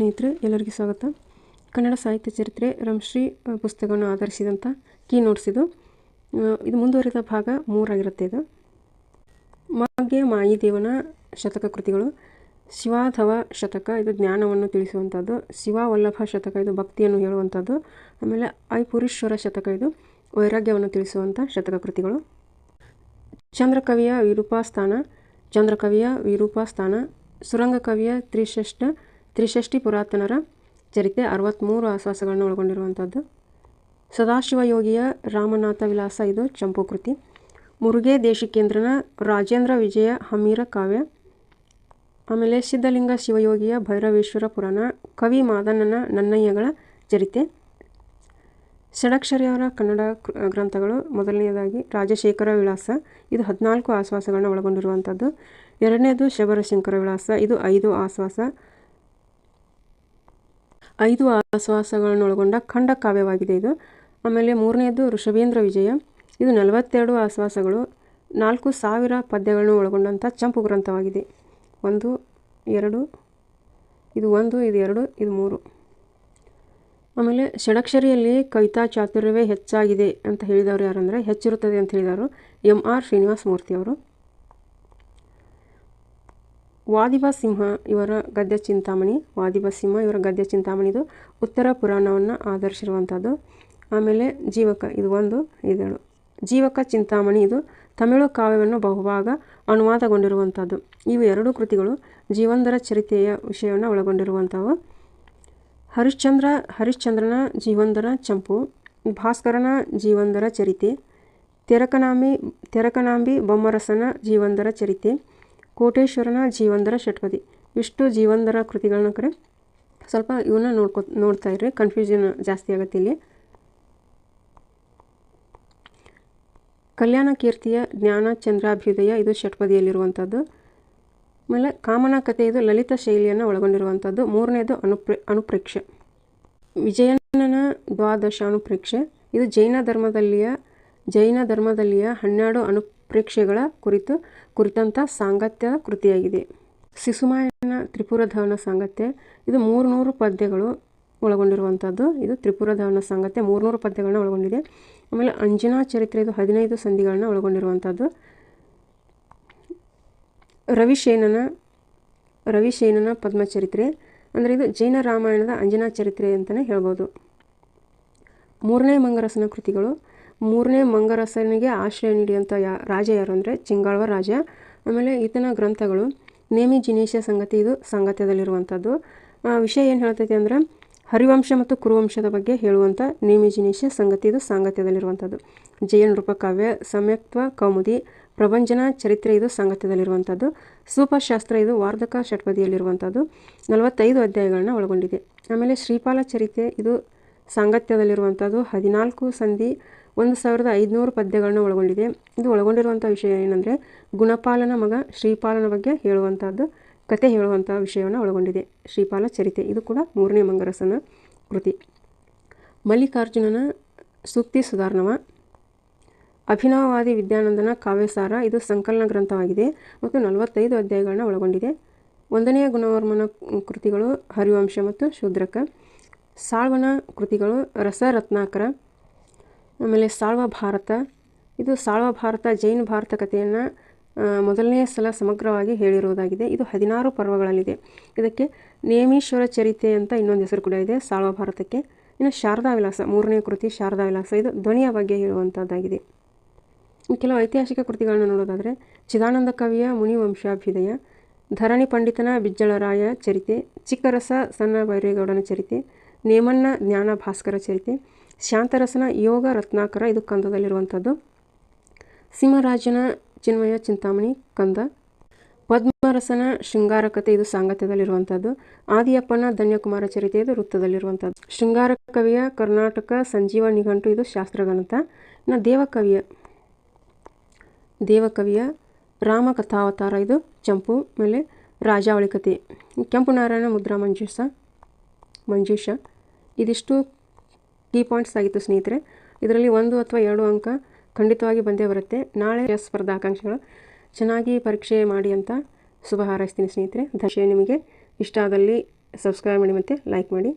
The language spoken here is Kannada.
ಸ್ನೇಹಿತರೆ, ಎಲ್ಲರಿಗೂ ಸ್ವಾಗತ. ಕನ್ನಡ ಸಾಹಿತ್ಯ ಚರಿತ್ರೆ ರಂಶ್ರೀ ಪುಸ್ತಕವನ್ನು ಆಧರಿಸಿದಂಥ ಕೀ ನೋಟ್ಸ್ ಇದು. ಇದು ಮುಂದುವರಿದ ಭಾಗ ಮೂರಾಗಿರುತ್ತೆ ಇದು. ಮಾಗೆ ಮಾಯಿದೇವನ ಶತಕ ಕೃತಿಗಳು, ಶಿವಾಧವ ಶತಕ, ಇದು ಜ್ಞಾನವನ್ನು ತಿಳಿಸುವಂಥದ್ದು ಶಿವವಲ್ಲಭ ಶತಕ, ಇದು ಭಕ್ತಿಯನ್ನು ಹೇಳುವಂಥದ್ದು ಆಮೇಲೆ ಐ ಐಪುರೀಶ್ವರ ಶತಕ, ಇದು ವೈರಾಗ್ಯವನ್ನು ತಿಳಿಸುವಂಥ ಶತಕ ಕೃತಿಗಳು. ಚಂದ್ರಕವಿಯ ವಿರೂಪಾಸ್ಥಾನ ಚಂದ್ರಕವಿಯ ವಿರೂಪಾಸ್ಥಾನ ಸುರಂಗ ಕವಿಯ ತ್ರಿಷಷ್ಟ ಪುರಾತನರ ಚರಿತೆ ಅರವತ್ತ್ಮೂರು ಆಶ್ವಾಸಗಳನ್ನು ಒಳಗೊಂಡಿರುವಂಥದ್ದು. ಸದಾಶಿವ ಯೋಗಿಯ ರಾಮನಾಥ ವಿಲಾಸ ಇದು ಚಂಪು ಕೃತಿ. ಮುರುಘೆ ದೇಶಿಕೇಂದ್ರನ ರಾಜೇಂದ್ರ ವಿಜಯ ಹಮೀರ ಕಾವ್ಯ. ಆಮೇಲೆ ಸಿದ್ಧಲಿಂಗ ಶಿವಯೋಗಿಯ ಭೈರವೇಶ್ವರ ಪುರಾಣ, ಕವಿ ಮಾದಣ್ಣನ ನನ್ನಯ್ಯಗಳ ಚರಿತೆ. ಷಡಕ್ಷರಿಯವರ ಕನ್ನಡ ಗ್ರಂಥಗಳು, ಮೊದಲನೆಯದಾಗಿ ರಾಜಶೇಖರ ವಿಳಾಸ, ಇದು ಹದಿನಾಲ್ಕು ಆಶ್ವಾಸಗಳನ್ನು ಒಳಗೊಂಡಿರುವಂಥದ್ದು. ಎರಡನೇದು ಶಬರಶಂಕರ ವಿಳಾಸ, ಇದು ಐದು ಆಶ್ವಾಸ ಐದು ಆಶ್ವಾಸಗಳನ್ನು ಒಳಗೊಂಡ ಖಂಡ ಕಾವ್ಯವಾಗಿದೆ ಇದು. ಆಮೇಲೆ ಮೂರನೆಯದು ಋಷಭೇಂದ್ರ ವಿಜಯ. ಇದು ನಲವತ್ತೆರಡು ಆಶ್ವಾಸಗಳು ನಾಲ್ಕು ಸಾವಿರ ಪದ್ಯಗಳನ್ನು ಒಳಗೊಂಡಂಥ ಚಂಪು ಗ್ರಂಥವಾಗಿದೆ. ಒಂದು, ಎರಡು, ಇದು ಒಂದು, ಇದು ಎರಡು, ಇದು ಮೂರು. ಆಮೇಲೆ ಷಡಕ್ಷರಿಯಲ್ಲಿ ಕವಿತಾ ಚಾತುರ್ಯವೇ ಹೆಚ್ಚಾಗಿದೆ ಅಂತ ಹೇಳಿದವರು ಯಾರಂದರೆ ಹೆಚ್ಚಿರುತ್ತದೆ ಅಂತ ಹೇಳಿದವರು ಎಂ ಆರ್ ಶ್ರೀನಿವಾಸ ಮೂರ್ತಿ ಅವರು ಸಿಂಹ ಇವರ ಗದ್ಯ ಚಿಂತಾಮಣಿ ವಾದಿಬ ಸಿಂಹ ಇವರ ಗದ್ಯ ಚಿಂತಾಮಣಿದು ಉತ್ತರ ಪುರಾಣವನ್ನು ಆಧರಿಸಿರುವಂಥದ್ದು ಆಮೇಲೆ ಜೀವಕ, ಇದು ಒಂದು, ಇದೇಳು. ಜೀವಕ, ಚಿಂತಾಮಣಿ, ಇದು ತಮಿಳು ಕಾವ್ಯವನ್ನು ಬಹುಭಾಗ ಅನುವಾದಗೊಂಡಿರುವಂಥದ್ದು ಇವು ಎರಡು ಕೃತಿಗಳು ಜೀವಂದರ ಚರಿತೆಯ ವಿಷಯವನ್ನು ಒಳಗೊಂಡಿರುವಂಥವು ಹರಿಶ್ಚಂದ್ರ, ಹರಿಶ್ಚಂದ್ರನ ಜೀವಂದರ ಚಂಪು, ಭಾಸ್ಕರನ ಜೀವಂದರ ಚರಿತೆ ತೆರಕನಾಂಬಿ ತೆರಕನಾಂಬಿ ಬೊಮ್ಮರಸನ ಜೀವಂದರ ಚರಿತೆ ಕೋಟೇಶ್ವರನ ಜೀವಂದರ ಷಟ್ಪದಿ. ಇಷ್ಟು ಜೀವಂದರ ಕೃತಿಗಳನ್ನ ಕಡೆ ಸ್ವಲ್ಪ ಇವನ್ನ ನೋಡ್ಕೊ ನೋಡ್ತಾ ಇರ್ರಿ. ಕನ್ಫ್ಯೂಷನ್ ಜಾಸ್ತಿ ಆಗುತ್ತೆ ಇಲ್ಲಿ. ಕಲ್ಯಾಣ ಕೀರ್ತಿಯ ಜ್ಞಾನ ಚಂದ್ರಾಭ್ಯುದಯ ಇದು ಷಟ್ಪದಿಯಲ್ಲಿರುವಂಥದ್ದು ಆಮೇಲೆ ಕಾಮನ ಕಥೆ ಇದು ಲಲಿತ ಶೈಲಿಯನ್ನು ಒಳಗೊಂಡಿರುವಂಥದ್ದು ಮೂರನೇದು ಅನುಪ್ರೆ ಅನುಪ್ರೇಕ್ಷೆ. ವಿಜಯನನ ದ್ವಾದಶ ಅನುಪ್ರೇಕ್ಷೆ. ಇದು ಜೈನ ಧರ್ಮದಲ್ಲಿಯ ಜೈನ ಧರ್ಮದಲ್ಲಿಯ ಹನ್ನೆರಡು ಅನುಪ್ರೇಕ್ಷೆಗಳ ಕುರಿತು ಕುರಿತಂಥ ಸಾಂಗತ್ಯ ಕೃತಿಯಾಗಿದೆ. ಶಿಶುಮಾಯನ ತ್ರಿಪುರಧವನ ಸಾಂಗತ್ಯ. ಇದು ಮೂರುನೂರು ಪದ್ಯಗಳು ಒಳಗೊಂಡಿರುವಂಥದ್ದು. ಇದು ತ್ರಿಪುರಧವನ ಸಾಂಗತ್ಯ ಮೂರುನೂರು ಪದ್ಯಗಳನ್ನ ಒಳಗೊಂಡಿದೆ. ಆಮೇಲೆ ಅಂಜನಾ ಚರಿತ್ರೆ ಇದು ಹದಿನೈದು ಸಂಧಿಗಳನ್ನ ಒಳಗೊಂಡಿರುವಂಥದ್ದು. ರವಿಶೇನನ ರವಿಶೇನನ ಪದ್ಮಚರಿತ್ರೆ. ಅಂದರೆ ಇದು ಜೈನ ರಾಮಾಯಣದ ಅಂಜನಾ ಚರಿತ್ರೆ ಅಂತಲೇ ಹೇಳ್ಬೋದು. ಮೂರನೇ ಮಂಗರಸನ ಕೃತಿಗಳು. ಮೂರನೇ ಮಂಗರಸನಿಗೆ ಆಶ್ರಯ ನೀಡಿದಂಥ ಯಾ, ರಾಜ ಯಾರು ಅಂದರೆ ಚಿಂಗಾಳ್ವ ರಾಜ. ಆಮೇಲೆ ಈತನ ಗ್ರಂಥಗಳು ನೇಮಿ ಜಿನೇಶ ಸಂಗತಿ, ಇದು ಸಾಂಗತ್ಯದಲ್ಲಿರುವಂಥದ್ದು ವಿಷಯ ಏನು ಹೇಳ್ತೈತಿ ಅಂದರೆ ಹರಿವಂಶ ಮತ್ತು ಕುರುವಂಶದ ಬಗ್ಗೆ ಹೇಳುವಂಥ ನೇಮಿ ಜಿನೇಶ ಸಂಗತಿ, ಇದು ಸಾಂಗತ್ಯದಲ್ಲಿರುವಂಥದ್ದು ಜಯನ್ ರೂಪಕಾವ್ಯ, ಸಮ್ಯಕ್ತ್ವ, ಕೌಮುದಿ, ಪ್ರಭಂಜನ, ಚರಿತ್ರೆ, ಇದು ಸಾಂಗತ್ಯದಲ್ಲಿರುವಂಥದ್ದು ಸೂಪಶಾಸ್ತ್ರ, ಇದು ವಾರ್ಧಕ ಷಟ್ಪದಿಯಲ್ಲಿರುವಂಥದ್ದು. ನಲವತ್ತೈದು ಅಧ್ಯಾಯಗಳನ್ನ ಒಳಗೊಂಡಿದೆ. ಆಮೇಲೆ ಶ್ರೀಪಾಲ ಚರಿತ್ರೆ, ಇದು ಸಾಂಗತ್ಯದಲ್ಲಿರುವಂಥದ್ದು ಹದಿನಾಲ್ಕು ಸಂಧಿ ಒಂದು ಸಾವಿರದ ಐದುನೂರು ಪದ್ಯಗಳನ್ನ ಒಳಗೊಂಡಿದೆ. ಇದು ಒಳಗೊಂಡಿರುವಂಥ ವಿಷಯ ಏನಂದರೆ, ಗುಣಪಾಲನ ಮಗ ಶ್ರೀಪಾಲನ ಬಗ್ಗೆ ಹೇಳುವಂಥದ್ದು ಕತೆ ಹೇಳುವಂಥ ವಿಷಯವನ್ನು ಒಳಗೊಂಡಿದೆ. ಶ್ರೀಪಾಲ ಚರಿತೆ. ಇದು ಕೂಡ ಮೂರನೇ ಮಂಗರಸನ ಕೃತಿ. ಮಲ್ಲಿಕಾರ್ಜುನನ ಸೂಕ್ತಿ ಸುಧಾರ್ಣವ. ಅಭಿನವವಾದಿ ವಿದ್ಯಾನಂದನ ಕಾವ್ಯಸಾರ. ಇದು ಸಂಕಲನ ಗ್ರಂಥವಾಗಿದೆ ಮತ್ತು ನಲವತ್ತೈದು ಅಧ್ಯಾಯಗಳನ್ನು ಒಳಗೊಂಡಿದೆ. ಒಂದನೆಯ ಗುಣವರ್ಮನ ಕೃತಿಗಳು ಹರಿವಂಶ ಮತ್ತು ಶೂದ್ರಕ. ಸಾಳ್ವನ ಕೃತಿಗಳು ರಸರತ್ನಾಕರ. ಆಮೇಲೆ ಸಾಳ್ವ ಭಾರತ. ಇದು ಸಾಳ್ವ ಭಾರತ, ಜೈನ ಭಾರತ ಕಥೆಯನ್ನು ಮೊದಲನೇ ಸಲ ಸಮಗ್ರವಾಗಿ ಹೇಳಿರುವುದಾಗಿದೆ. ಇದು ಹದಿನಾರು ಪರ್ವಗಳಲ್ಲಿದೆ. ಇದಕ್ಕೆ ನೇಮೇಶ್ವರ ಚರಿತೆ ಅಂತ ಇನ್ನೊಂದು ಹೆಸರು ಕೂಡ ಇದೆ, ಸಾಳ್ವ ಭಾರತಕ್ಕೆ. ಇನ್ನು ಶಾರದಾ ವಿಲಾಸ, ಮೂರನೇ ಕೃತಿ ಶಾರದಾ ವಿಲಾಸ. ಇದು ಧ್ವನಿಯ ಬಗ್ಗೆ ಹೇಳುವಂಥದ್ದಾಗಿದೆ ಕೆಲವು ಐತಿಹಾಸಿಕ ಕೃತಿಗಳನ್ನು ನೋಡೋದಾದರೆ, ಚಿದಾನಂದ ಕವಿಯ ಮುನಿವಂಶಾಭ್ಯುದಯ, ಧರಣಿ ಪಂಡಿತನ ಬಿಜ್ಜಳರಾಯ ಚರಿತೆ, ಚಿಕ್ಕರಸ ಸಣ್ಣ ಬೈರೇಗೌಡನ ಚರಿತೆ ನೇಮಣ್ಣ ಜ್ಞಾನ ಭಾಸ್ಕರ ಚರಿತೆ ಶಾಂತರಸನ ಯೋಗ ರತ್ನಾಕರ, ಇದು ಕಂದದಲ್ಲಿರುವಂಥದ್ದು ಸಿಂಹರಾಜನ ಚಿನ್ಮಯ ಚಿಂತಾಮಣಿ, ಕಂದ. ಪದ್ಮರಸನ ಶೃಂಗಾರ ಕಥೆ ಇದು ಸಾಂಗತ್ಯದಲ್ಲಿರುವಂಥದ್ದು ಆದಿಯಪ್ಪನ ಧನ್ಯಕುಮಾರ ಚರಿತೆ, ಇದು ವೃತ್ತದಲ್ಲಿರುವಂಥದ್ದು ಶೃಂಗಾರ ಕವಿಯ ಕರ್ನಾಟಕ ಸಂಜೀವ ನಿಘಂಟು, ಇದು ಶಾಸ್ತ್ರಗ್ರಂಥ. ಇನ್ನು ದೇವಕವಿಯ ದೇವಕವಿಯ ರಾಮಕಥಾವತಾರ, ಇದು ಚಂಪು ಮೇಲೆ ರಾಜಾವಳಿ ಕಥೆ ಕೆಂಪು ನಾರಾಯಣ ಮುದ್ರಾ ಮಂಜೂಷ ಮಂಜೂಷ. ಇದಿಷ್ಟು ಕೀ ಪಾಯಿಂಟ್ಸ್ ಆಗಿತ್ತು ಸ್ನೇಹಿತರೆ. ಇದರಲ್ಲಿ ಒಂದು ಅಥವಾ ಎರಡು ಅಂಕ ಖಂಡಿತವಾಗಿ ಬಂದೇ ಬರುತ್ತೆ. ನಾಳೆ ಸ್ಪರ್ಧಾಕಾಂಕ್ಷೆಗಳು ಚೆನ್ನಾಗಿ ಪರೀಕ್ಷೆ ಮಾಡಿ ಅಂತ ಶುಭ ಹಾರೈಸ್ತೀನಿ ಸ್ನೇಹಿತರೆ. ದಶೆ ನಿಮಗೆ ಇಷ್ಟ ಆದಲ್ಲಿ ಸಬ್ಸ್ಕ್ರೈಬ್ ಮಾಡಿ ಮತ್ತು ಲೈಕ್ ಮಾಡಿ.